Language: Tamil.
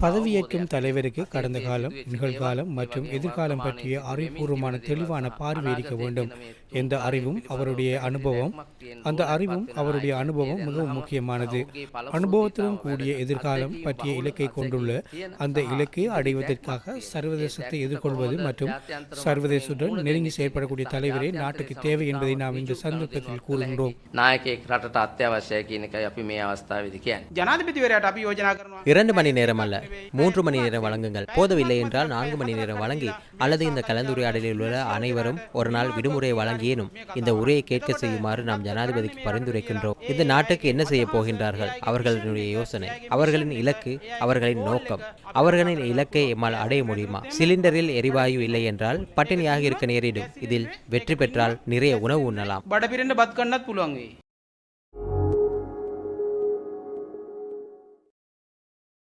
பதவியேற்கும் தலைவருக்கு கடந்த காலம் நிகழ்காலம் மற்றும் எதிர்காலம் பற்றிய அறிவுபூர்வமான தெளிவான பார்வை இருக்க வேண்டும் எந்த அறிவும் அவருடைய அனுபவம். அந்த அறிவும் அவருடைய அனுபவம் மிகவும் முக்கியமானது. அனுபவத்துடன் கூடிய எதிர்காலம் பற்றிய இலக்கை கொண்டுள்ள அந்த இலக்கை அடைவதற்காக சர்வதேசத்தை எதிர்கொள்வது மற்றும் சர்வதேசத்துடன் நெருங்கி செயற்படக்கூடிய தலைவரே நாட்டுக்கு தேவை என்பதை நாம் இந்த சந்தர்ப்பத்தில் கூறுகின்றோம். ஜனாதிபதி இரண்டு மணி நேரம் அல்ல மூன்று மணி நேரம் வழங்குங்கள். போதவில்லை என்றால் நான்கு மணி நேரம் வழங்கி அல்லது இந்த கலந்துரையாடலில் உள்ள அனைவரும் ஒரு நாள் விடுமுறை வழங்கியேனும் இந்த உரையை கேட்க செய்யுமாறு நாம் ஜனாதிபதிக்கு பரிந்துரைக்கின்றோம். இந்த நாட்டுக்கு என்ன செய்ய போகின்றார்கள்? அவர்களுடைய யோசனை. அவர்களின் இலக்கு அவர்களின் நோக்கம். அவர்களின் இலக்கை எம்மால் அடைய முடியுமா? சிலிண்டரில் எரிவாயு இல்லை என்றால் பட்டினியாக இருக்க நேரிடும். இதில் வெற்றி பெற்றால் நிறைய உணவு உண்ணலாம்.